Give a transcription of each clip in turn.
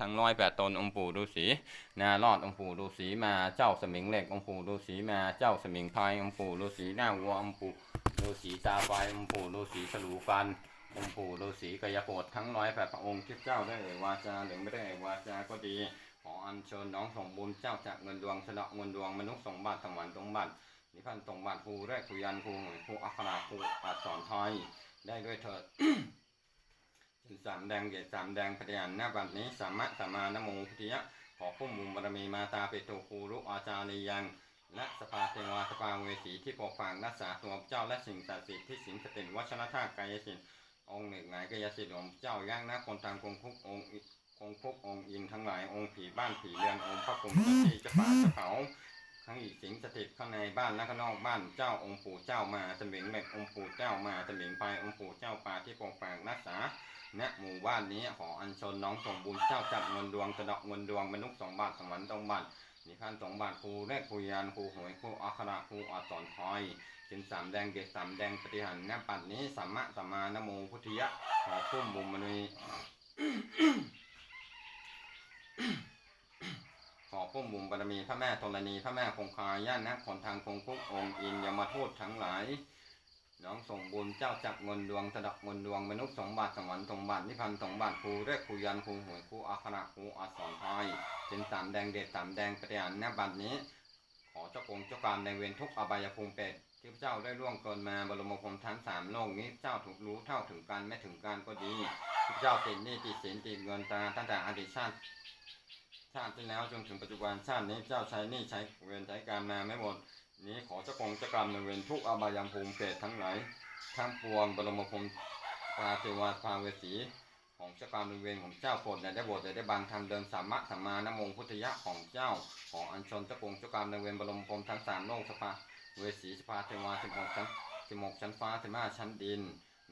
ทั้งร้อยแปดตนองค์ปู่ฤาษีนารอดองค์ปู่ฤาษีมาเจ้าสมิงเหล็กองค์ปู่ฤาษีมาเจ้าสมิงพายองค์ปู่ฤาษีหน้าวัวองค์ปู่ฤาษีตาไฟองค์ปู่ฤาษีฉลูฟันองค์ปู่ฤาษีกายโกฏทั้งร้อยแปดพระองค์ที่เจ้าได้เอ่ยวาจาหรือไม่ได้เอ่ยวาจาก็ดีขออัญเชิญน้องส่งบุญเจ้าจากเงินดวงสะเดาะเงินดวงมนุษย์สมบัติสวรรค์สมบัตินิพพานสมบัติครูแรกครูยันครูหวยครูอัคราครูอักษรไทยได้ด้วยเถิด สามแดงเกศสามแดงปฏิญาณหน้าบัดนี้สามะสัมมานโมพุทธิยะขอพุ่มบุญบารมีมาตาเปโตคูรุอาจารียังและสภาเทวาสภาเวสีที่ปกปักรักษาตัวเจ้าและสิ่งศักดิ์สิทธิ์ที่สิงสถิตวัชรธาตุกายสิทธิ์องค์หนึ่งไหนกายสิทธิ์ของเจ้าย่างหน้าคนทางคงคุกองค์อิคงคุกองค์อินทั้งหลายองค์ผีบ้านผีเรือนองค์พระภูมิที่จ้าป่าจ้าเขาทั้งอีกสิงสถิตข้างในบ้านและข้างนอกบ้านเจ้าองค์ปู่เจ้ามาสมิงเม็กองค์ปู่เจ้ามาสมิงไปองค์ปู่เจ้าป่าที่ปกปักรักษา ณหมู่บ้านนี้ขออัญเชิญน้องส่งบุญเจ้าจับเงินดวงสะเดาะเงินดวงมนุษย์สองบาทสวรรค์สองบาทนิพพานสองบาทครูแรกครูยานครูหวยครูอัคระครูอักษรทอยเป็นสามแดงเกศสามแดงปฏิหันณปัดนี้สัมมะสัมมานโมพุทธิยะขอพุ่มบุญมณีขอพุ่มบุญบารมีพระแม่ธรณีพระแม่คงคาย่านนักคนทางคงคุกองค์อินยมทูตทั้งหลาย น้องส่งบุญเจ้าจักเงินดวงสะดอกเงินดวงมนุษย์สมบัติสวรรค์สมบัตินิพพานสมบัติครูเรกครูยันครูหวยครูอัคระครูอักษรไทยเป็นสามแดงเด็ดสามแดงปฏิญาณณบัดนี้ ขอเจ้ากรมเจ้าการในเวรทุกอบายภูมิเป็ดที่พระเจ้าได้ล่วงเกินมาบรมคมทั้งสามโลกนี้เจ้าถูกรู้เท่าถึงการไม่ถึงการก็ดีพระเจ้าติดนี้ติดสินติดเงินตาตั้งแต่อดีตชาติชาติที่แล้วจนถึงปัจจุบันชาตินี้เจ้าใช้นี้ใช้เวรใช้การมาไม่หมด นี้ขอเจ้ากรมเจ้ากรรมในเวรทุกอบายภูมิเป็ดทั้งหลายทั้งปวงบรมคมปาเทวาภาเวสี ของเจ้ากรรมในเวรของเจ้าโปรดได้โปรดได้บังทำเดินสามะสัมมานโมพุทธยะของเจ้า ของอัญชนเจ้ากรมเจ้ากรรมในเวรบรมคมทั้งสามโลกสภาเวสีสภาเทวาสิบหกชั้นสิบหกชั้นฟ้าสิบห้าชั้นดิน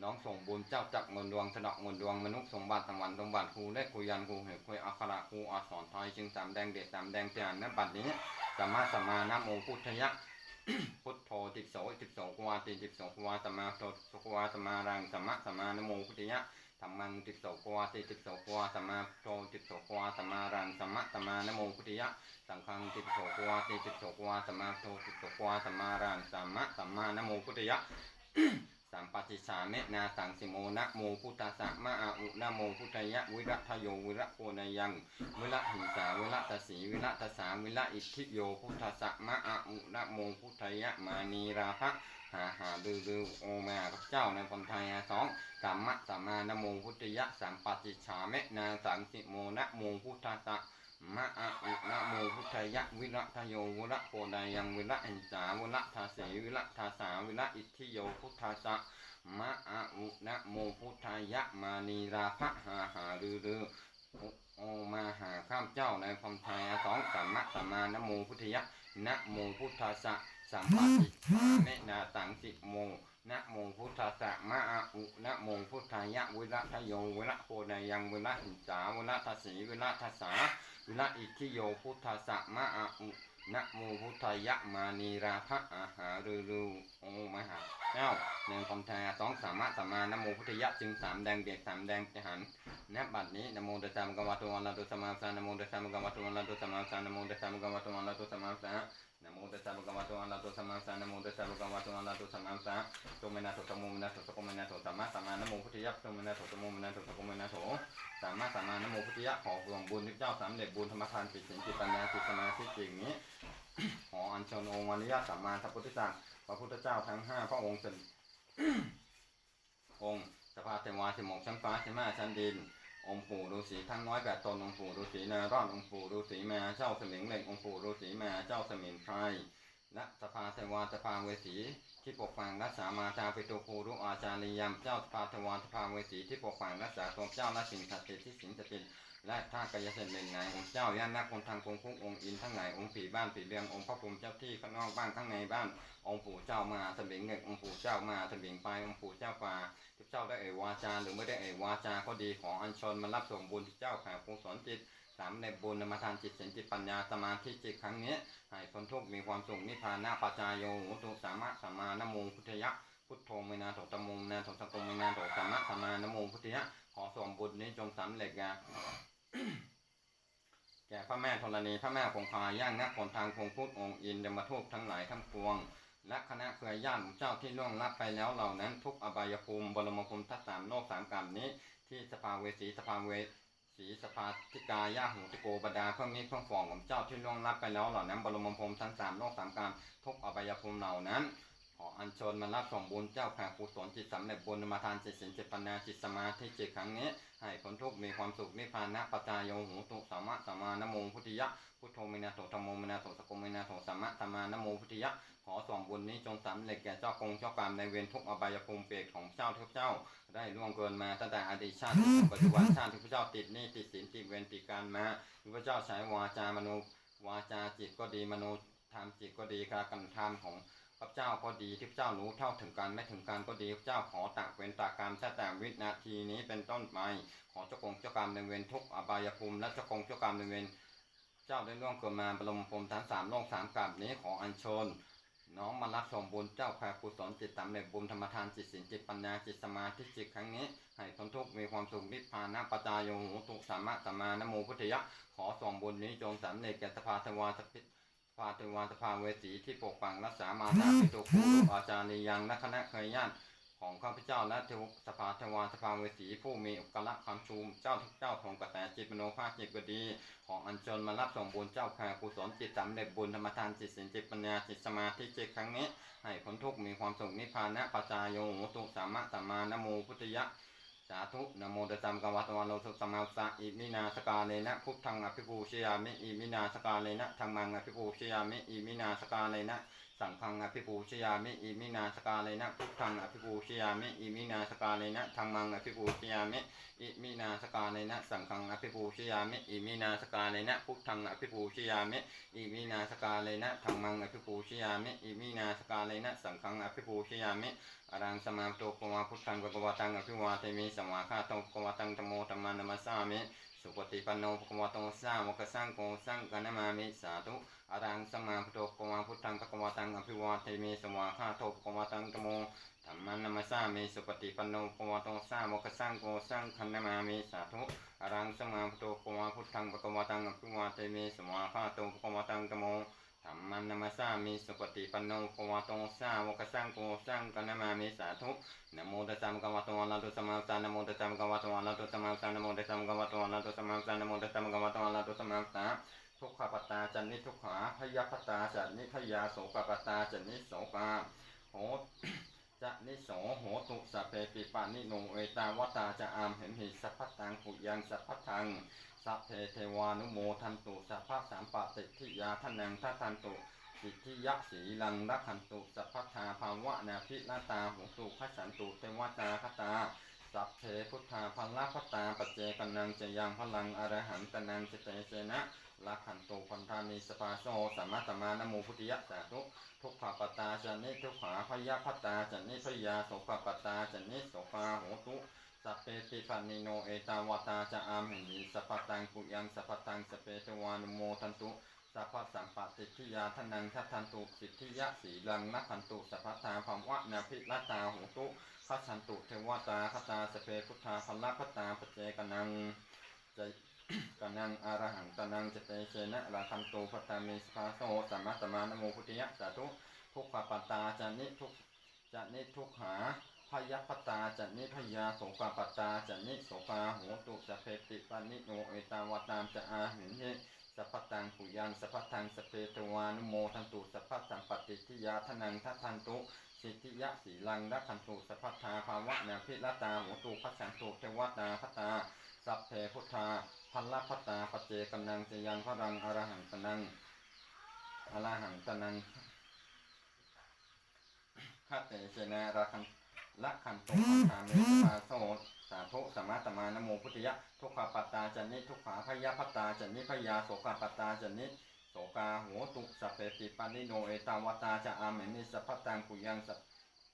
น้องส่งบุญเจ้าจักเงินดวงสะเดาะเงินดวงมนุษย์สมบัติสวรรค์สมบัติครูและครูยันครูเหตุครูอัคระครูอักษรไทยจึงสามแดงเด็ดสามแดงเตียนณบัดนี้สัมมาสัมมานะโมพุทธยะ พุทโธติโสติโสกวาติติโสกวาสมมาโตสกวาสมมารังสัมมะสัมมานโมพุทธิยะธรรมังติโสกวาติติโสกวาสมมาโตติโสกวาสมมารังสัมมะสัมมานโมพุทธิยะสังฆังติโสกวาติติโสกวาสมมาโตติโสกวาสมมารังสัมมะสัมมานโมพุทธิยะ สัมปติสาเมนาสังสิโมนะโมพุทธสสะมะอาอุนะโมพุทธยะวิรัตโยวิระโกนายังวิระหิงสาวิระตสีวิระตสาวิระอิทธิโยพุทธสสะมะอาอุนะโมพุทธยะมานีราภะหาหาดือดือโอมาพระเจ้าในคนไทยสองสัมมะสัมมานะโมพุทธยะสัมปติสาเมนาสังสิโมนะโมพุทธสสะ มะอาอุนะโมพุทธยะวิระทะโยวิระโกนายังวิระหิงสาวิระทสีวิระทสาวิระอิทธิโยพุทธสสะมะอาอุนะโมพุทธายะมานีราภะหาหารือรือโอมาหาข้ามเจ้าในความไทยสองสัมมะสัมมานะโมพุทธายะนะโมพุทธสสะสัมปติสาเมนาตังสิโมนะโมพุทธสสะมะอาอุนะโมพุทธายะวิระทะโยวิระโคนายังวิระหินสาวิระทัสสีวิระทัสสา ละอิทิโยพุทธสสะมาอุนะโมพุทธายะมานีราภะอาหารูรูโอมาหาเจ้าหนึ่งคำแทนสองสามารถสัมานโมพุทธยะจึงสามแดงเด็กสามแดงจะหันนบัดนี้นโมตัสสะมกวาตุวันละตุสมาสานะนโมตัสสะมกวาตุวันละตุสมาสานะนโมตัสสะมกวาตุวันละตุสมาสัมพุทธัสสะน มตัสสะมะกะวะโตอะระหะโตสัมมาสัมพุทธัสสะนโมตัสสะมะกะวะโตอะระหะโตสัมมาสัมพุทธัสสะโตเมนะโตตะโมเมนะโตสะโกเมนะโตสัมมาสัมมานโมพุทธิยะโตเมนะโตตะโมเมนะโตสะโกเมนะโตสัมมาสัมมานโมพุทธิยะขอส่วนบุญที่เจ้าสามเด็จบุญธรรมทานจิตสิงจิตปัญญาจิตสมาธิจริงนี้ขออัญเชิญองค์อริยสัมมาสัพพุทธเจ้าพระพุทธเจ้าทั้งห้าพระองค์เป็นองค์สภาเทวาสิบหกชั้นฟ้าสิบห้าชั้นดิน องค์ปู่ฤาษีทั้งน้อยแปดตนองค์ปู่ฤาษีนารอดองค์ปู่ฤาษีมาเจ้าสมิงเหล็กองค์ปู่ฤาษีมาเจ้าสมิงไพรและสภาเทวาสภาเวสี ที่ปกปังรักษามาจาปิโตภูรุอาจาริยมเจ้าสภาทวาสภาเวสีที่ปกปังรักษาตัวเจ้าและสิ่งศักดิ์สิทธิ์ที่สิงสถิตและท่ากายเสนเล่นไหนองค์เจ้าย่านนักคนทางคงคุกองค์อินทั้งหลายองค์ผีบ้านผีเรืององค์พระภูมิเจ้าที่ข้างนอกบ้านข้างในบ้านองค์ปู่เจ้ามาสมิงเหล็กองค์ปู่เจ้ามาสมิงไปองค์ปู่เจ้าป่าที่เจ้าได้เอ่ยวาจาหรือไม่ได้เอ่ยวาจาก็ดีขออัญชิญมารับส่วนบุญที่เจ้าแผ่กุศลจิต สามในบุญนำมาทานจิตสินจิตปัญญาสมาธิจิตครั้งนี้ให้คนทุกมีความสุขนิพพานาปจายโยหุตุสามะสัมมานโมพุทธยะพุทโธเมนาโตตมมนาโตสกมเมนาโตสัมมะสัมมานโมพุทธยะขอส่วนบุญนี้จงสำเร็จแก่พระแม่ธรณีพระแม่คงคาย่างนักผลทางคงพุทธองค์อินเดยมทูตทั้งหลายทั้งปวง และคณะเครือญาติเจ้าที่ล่วงลับไปแล้วเหล่านั้นทุกอบายภูมิบรมภูมิทัศสามโลกสามกรรมนี้ที่สภาเวสีสภาเว สีสภาธิกายาหูติโกบดาเพื่อมีเพื่อฟองของเจ้าที่ล่วงลับไปแล้วเหล่านั้นบรมพรมทั้งสามโลกสามการทุกอบายภูมิเหล่านั้น ขออัญเชิญมารับสมบูรณ์เจ้าแผ่กุศลจิตสำเร็จบุญมาทานจิตสินจิตปัญญาจิตสมาธิจิตครั้งนี้ ให้คนทุกมีความสุขนิพพานะปัจจายโยหูตุสัมมะสัมมานโมพุทธิยะพุทโธมินาโตธรรมโมมินาโตสกโกมินาโตสัมมะสัมมานโมพุทธิยะขอส่วนบุญนี้จงสำเร็จแก่เจ้ากงเจ้ากรรมในเวรทุกอบายภูมิเปรตของเจ้าทุกเจ้า ได้ล่วงเกินมาตั้งแต่อดีตชาติถึงปัจจุบันชาติที่พระเจ้าติดนี้ติดสินติดเวรติดการมาพระเจ้าใช้วาจามโนวาจาจิตก็ดีมโนธรรมจิตก็ดีการกระทำของ พระเจ้าก็ดีที่พระเจ้ารู้เท่าถึงการไม่ถึงการก็ดีพระเจ้าขอตักเว้นตากกรรมตั้งแต่วินาทีนี้เป็นต้นไปขอเจ้ากงเจ้ากรรมในเวรทุกอบายภูมิและเจ้ากงเจ้ากรรมในเวรเจ้าได้ล่วงเกินมาบรมภูมิทั้งสามโลกสามกรรมนี้ขออัญเชิญน้องมารับสมบุญเจ้าแผ่กุศลจิตสำเร็จบุญธรรมทานจิตสินจิตปัญญาจิตสมาธิจิตครั้งนี้ ให้ทนทุกข์มีความสุขนิพพานะปจายโยหูตุสามะสมานโมพุทธยะ ขอส่งบุญนี้จงสำเร็จแก่สภาทวาสพิษ ฟาติวาสภาเวสีที่ปกปังรักษามาตาปิตุภูรูปอาจารย์ในยังและคณะเคยญาติของข้าพเจ้าและเทวสภาเทวาสภาเวสีผู้มีอุกลักษ์คำชูมเจ้าทุกเจ้าทรงกระแสจิตมโนภาคจิตก็ดี ของอัญเชิญมารับส่งบุญเจ้าแผ่กุศลจิตสำเร็จบุญธรรมทานจิตสินจิตปัญญาจิตสมาธิจิตครั้งนี้ ให้พ้นทุกข์มีความสุขนิพพานะปัจจายโยโหตุสามะสัมมานะโมพุทธยะ สาธุนะโมตัสสะภะวะตอะระหะโตสัมมาสัมพุทธัสสะอิมินาสกาเลนะพุทธังอภิปูชยามิอิมินาสกาเลนะธรรมังอภิปูชยามิอิมินาสกาเลนะ สังฆังอภิปูชยามิอิมินาสกาเลนะพุทธังอภิปูชยามิอิมินาสกาเลนะธัมมังอภิปูชยามิอิมินาสกาเลนะสังฆังอภิปูชยามิอิมินาสกาเลนะพุทธังอภิปูชยามิอิมินาสกาเลนะธัมมังอภิปูชยามิอิมินาสกาเลนะสังฆังอภิปูชยามิอรังสมาโตปวาพุทธังปะกวาตังอภิวาเทมิสวาคาโตปะกวาตังธมโมธรรมานัมสสามิ สุปฏิปันโนภควาโตสาวกสังโฆสังฆนามามิสาธุอรังสมาพุทโตปวาพุทธังปะกวาตังอภิวาเทมิสวาคาโตปะกวาตังตโมธรรมนามสสามิสุปฏิปันโนภควาโตสาวกสังโฆสังฆนามามิสาธุอรังสมาพุทโตปวาพุทธังปะกวาตังอภิวาเทมิสวาคาโตปะกวาตังตโม รมมันนามาสามิสุปฏิปันโนภควโตสาวกสังโฆสังกนามามิสาธุนโมตัสสะภะคะวะโตอะระหะโตสัมมาสัมนโมตัสสะภะคะวะโตอะระหะโตสัมมาสัมนโมตัสสะภะคะวะโตอะระหะโตสัมมาสัมนโมตัสสะภะคะวะโตอะระหะโตสัมมาสัมทุกขปตาจันนิทุกขาพยาปตาจันนิพยาโสกปตตาจันนิโสกาโห จะนิโสโหตุสเพปิปานิโนเอตาวตาจะอามเห็นหิสัพพตังปุยังสัพพทังสัพเพเทวานุโมทันตุสัพพสามปะติทิยาทนังทัตันตุสิทธิยะสีลังรักขันตุสัพพทาภาวะนาพิลตาหงสุขสันตุเทวตาคตา สัพเพพุทธาพัลละพตาปัจเจกนังจะยังพลังอรหันตนังจเตเจนะลักขันตุพันธามีสปาโซสัมมาสัมมานโมพุทธิยะสาธุทุกขปตาจันนิทุกขาพยาพตาจันนิพยาโสขปตาจันนิโสภาโหตุสัพเพติปันนิโนเอตาวตาจะอามหินีสัพตังปุยังสัพตังสเปตวานุโมทันตุสัพพสัมปติทิยาทนังทัทันตุสิทธิยะสีลังนักขันตุสัพพทาภ นาภิลาตาหูตุขัสันตุเทวตาคตาสเปพุทธาพัละคตาปเจกนังจะกนังอารหังตนังจเตเชนะราคันตุพัตามิสภาโสสัมมาสัมมานโมพุทธิยะสาธุทุกขปัตตาจานิทุกจานิทุกหาพยปตาจันนิพยาโสกาปตาจันนิโสกาโหตุสเพติปันนิโนเอตาวตามจะอาหินเยสัพพตังปุยังสัพพังสเพตวานุโมทันตุสั สิทธิยาทนังทัทันตุ สิทธิยะสีลังรักขันตุสัพพทาภาวะนาพิลตาโหตุพัสสันตุเทวตาคตา สัพเพพุทธาพัลลพัตตาปเจกนังเจยังพรังอรหังตนังอรหังตนังข้าแต่เจนะราคันละขันตุขันธามิสภาโสสาธุสมาตมานโมพุทธิยะ ทุกขปัตตาจันนิทุกขาพยาปัตตาจันนิพยาโสกปัตตาจันนิ โสกาโหตุสัพเพติปันนิโนเอตาวตาจะอาเมนิสัพพตังปุยังสัพ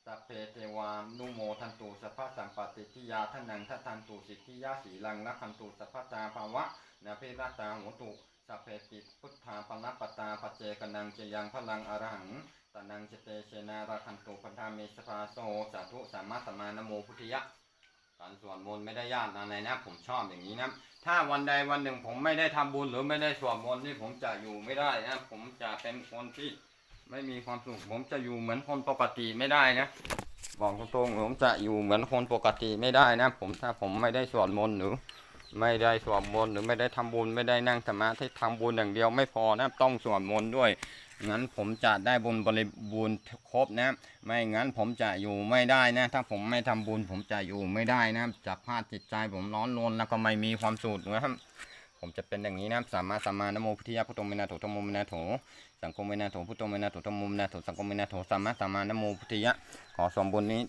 สัพเพเทวานุโมทันตุสัพพสัมปติทิยาทนังทัทันตุสิทธิยาสีลังละขันตุสัพพตาภาวะนาเพรตาโหตุสัพเพติพุทธาปนัปตาปเจกนังเจยังพลังอรหังตนังเจเตเชนาราคันตุพันธามิสภาโสสาธุสัมมาสัมมานโมพุทธิยะ การสวดมนต์ไม่ได้ยากอะไรนะ ผมชอบอย่างนี้นะถ้าวันใดวันหนึ่งผมไม่ได้ทำบุญหรือไม่ได้สวดมนต์นี่ผมจะอยู่ไม่ได้นะผมจะเป็นคนที่ไม่มีความสุขผมจะอยู่เหมือนคนปกติไม่ได้นะบอกตรงๆผมจะอยู่เหมือนคนปกติไม่ได้นะ ผมถ้าผมไม่ได้สวดมนต์หรือ ไม่ได้สวดมนต์หรือไม่ได้ทำบุญไม่ได้นั่งสมาธิทำบุญอย่างเดียวไม่พอนะต้องสวดมนต์ด้วย งั้นผมจะได้บุญบริบูรณ์ครบนะ ไม่งั้นผมจะอยู่ไม่ได้นะ ถ้าผมไม่ทำบุญผมจะอยู่ไม่ได้นะจะพาดจิตใจผมร้อนรนแล้วก็ไม่มีความสุขนะครับผมจะเป็นอย่างนี้นะสัมมาสัมานโมพุทธิยะพุทโธเมนะโถธรรมโมเมนะโถสังคมเมนะโถพุทโธเมนะโถธรรมโมเมนะโถสังคมเมนะโถสัมมาสัมานโมพุทธิยะขอสมบุญนี้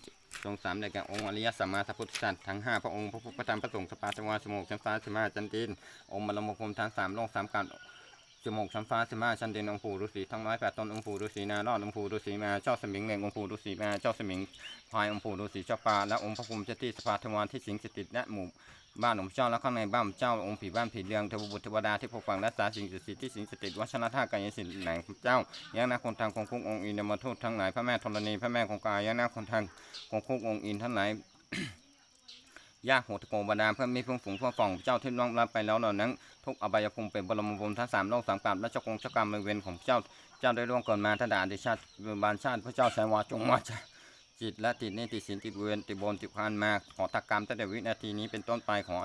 จงสามได้แก่องค์อริยสัมมาสัพพุทธสัตว์ทั้งห้าพระองค์พระพุทธธรรมพระสงฆ์สปาสวาสโมกชั้นฟ้าสมาจันตินองค์บรมพรมทั้งสามโลกสามกัน จมูกชั้นฟ้าสมาชันเดนองค์ปู่ฤาษีทั้งร้อยแปดตนองค์ปู่ฤาษีนารอดองค์ปู่ฤาษีมาเจ้าสมิงเมงองค์ปู่ฤาษีมาเจ้าสมิงพายองค์ปู่ฤาษีเจ้าปลาและองค์พระภูมิเจ้าที่สภาธวารที่สิงสถิตณหมู่บ้านของเจ้าและข้างในบ้านเจ้าองค์ผีบ้านผีเรืองเทวบุตรเทวดาที่ปกปักรักษาสิ่งศักดิ์สิทธิ์ที่สิงสถิตวัชรธาตุกายสิทธิ์แหล่งเจ้ายังนาคนทางคงคุ้งองค์อินมาทูตทั้งหลายพระแม่ธรณีพระแม่คงกายยังนาคนทางคงคุกองค์อินทั้งหลาย ยากโหดโกบดาลเพื่อมีเพื่อนฝูงเพื่อฝ่องเจ้าที่ล่วงลับไปแล้วเหล่านั้น ทุกอบายภูมิเป็นบรมภูมิทั้งสามโลกสามกราบและเจ้ากงเจ้ากรรมในเวรของเจ้าเจ้าได้ร่วงเกินมาทดาดิชาติบานชาติพระเจ้าสายวาจงมาจาจิตและติดนี่ติดสินติดเวรติดบนติดพานมาขอตักกรรมตั้งแต่วินาทีนี้เป็นต้นไปขอ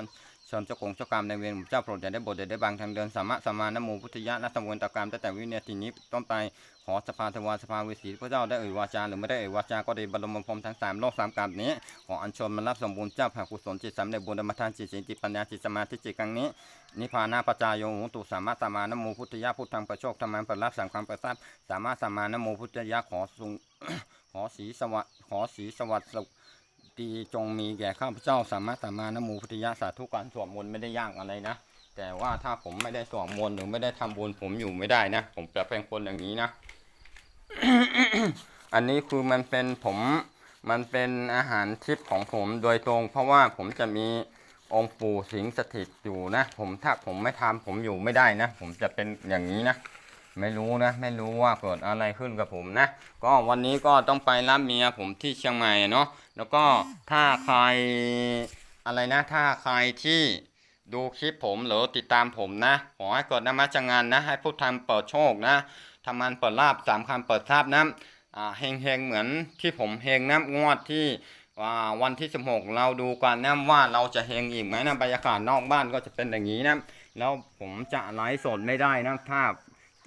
เชิญเจ้ากงเจ้ากรรมในเวรของเจ้าโปรดอย่าได้บทอย่าได้บางทางเดินสามะสมานโมพุทธยะและสมวนตกรรมตั้งแต่วินาทีนี้ต้นไป ขอสภาเทวาสภาวิสีพระเจ้าได้เอ่ยวาจาหรือไม่ได้เอ่ยวาจาก็ได้บรมพรมทั้งสามโลกสามกาบนี้ ขออัญชิญมารับสมบูรณ์เจ้าผ่ากุศลจิตสำเร็จบุญธรรมทานจิตสิจิตปัญญาจิตสมาธิจิตครั้งนี้นิพพานาปจายโยโหตุสามารถสมานโมพุทธยะพุทธังประโชคธรรมันประรับสังฆังประทราบสามารถสมานโมพุทธยะขอสุงขอสีสวัสดิ์ขอสีสวัสดิ์สุขดีจงมีแก่ข้าพเจ้าสามารถสามานโมพุทธยะสาธุการสวดมนต์ไม่ได้ยากอะไรนะแต่ว่าถ้าผมไม่ได้สวดมนต์หรือไม่ได้ทำบุญผมอยู่ไม่ได้นะ ผมจะเป็นคนอย่างนี้นะ อันนี้คือมันเป็นผมมันเป็นอาหารทิพย์ของผมโดยตรง เพราะว่าผมจะมีองค์ปู่สิงสถิตอยู่นะ ผมถ้าผมไม่ทำผมอยู่ไม่ได้นะ ผมจะเป็นอย่างนี้นะไม่รู้นะ ไม่รู้ว่าเกิดอะไรขึ้นกับผมนะ ก็วันนี้ก็ต้องไปรับเมียผมที่เชียงใหม่เนาะแล้วก็ถ้าใครอะไรนะ ถ้าใครที่ดูคลิปผมหรือติดตามผมนะ ขอให้เกิดนมัสงานนะ ให้ผู้ทำเปิดโชคนะ ทำงานเปิดลาบสามคำเปิดทราบนะอ่าเฮงเฮงเหมือนที่ผมเฮงนะงวดที่อ่าวันที่ 16 เราดูกันนะว่าเราจะเฮงอีกไหมนะบรรยากาศนอกบ้านก็จะเป็นอย่างนี้นะแล้วผมจะไลฟ์สดไม่ได้นะถ้า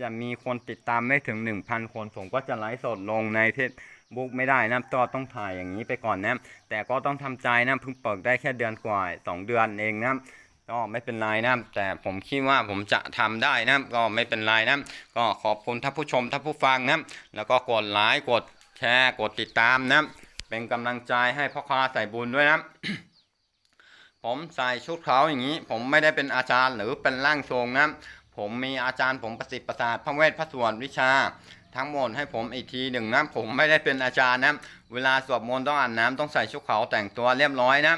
จะมีคนติดตามไม่ถึง 1,000 คนผมก็จะไลฟ์สดลงในเฟซบุ๊กไม่ได้นะก็ต้องถ่ายอย่างนี้ไปก่อนนะแต่ก็ต้องทำใจนะเพิ่งเปิดได้แค่เดือนกว่าสองเดือนเองนะ ก็ไม่เป็นไรนะแต่ผมคิดว่าผมจะทำได้นะก็ไม่เป็นไรนะก็ขอบคุณท่านผู้ชมท่านผู้ฟังนะแล้วก็กดไลค์กดแชร์กดติดตามนะเป็นกำลังใจให้พ่อค้าใส่บุญด้วยนะผมใส่ชุดขาวอย่างนี้ ผมไม่ได้เป็นอาจารย์หรือเป็นร่างทรงนะผมมีอาจารย์ผมประสิทธิ์ประสาทพระเวทพระสวนวิชา ทั้งหมดให้ผมอีกทีหนึ่งนะผมไม่ได้เป็นอาจารย์นะเวลาสวดมนต์ต้องอ่านน้ำต้องใส่ชุดขาวแต่งตัวเรียบร้อยนะ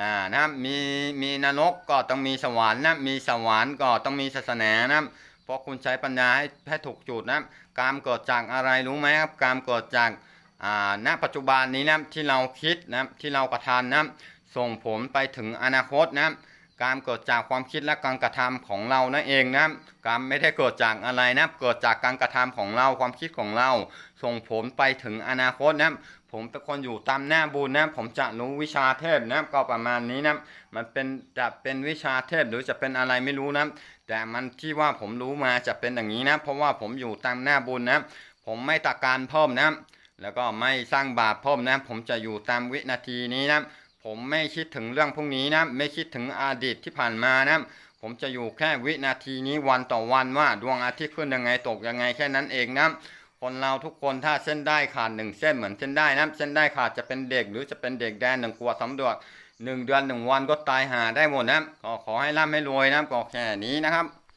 อ่านะมีมีนรกก็ต้องมีสวรรค์นะมีสวรรค์ก็ต้องมีศาสนานะเพราะคุณใช้ปัญญาให้ให้ถูกจุดนะกามเกิดจากอะไรรู้ไหมครับกามเกิดจากอ่าณปัจจุบันนี้นะที่เราคิดนะที่เรากระทำนะส่งผลไปถึงอนาคตนะการเกิดจากความคิดและการกระทำของเรานั่นเองนะการไม่ได้เกิดจากอะไรนะ เกิดจากการกระทำของเราความคิดของเรา ส่งผลไปถึงอนาคตนะ ผมเป็นคนอยู่ตามหน้าบุญนะผมจะรู้วิชาเทพนะก็ประมาณนี้นะมันเป็นจะเป็นวิชาเทพหรือจะเป็นอะไรไม่รู้นะแต่มันที่ว่าผมรู้มาจะเป็นอย่างนี้นะเพราะว่าผมอยู่ตามหน้าบุญนะผมไม่ตะการเพิ่มนะแล้วก็ไม่สร้างบาปเพิ่มนะผมจะอยู่ตามวินาทีนี้นะผมไม่คิดถึงเรื่องพวกนี้นะไม่คิดถึงอดีตที่ผ่านมานะผมจะอยู่แค่วินาทีนี้วันต่อวันว่าดวงอาทิตย์ขึ้นยังไงตกยังไงแค่นั้นเองนะ คนเราทุกคนถ้าเส้นได้ขาดหนึ่งเส้นเหมือนเส้นได้นะเส้นได้ขาดจะเป็นเด็กหรือจะเป็นเด็กแดนหนึ่งกลัวสำรวจหนึ่งเดือนหนึ่งวันก็ตายหาได้หมดนะก็ขอให้ร่ำให้รวยนะก็แค่นี้นะครับ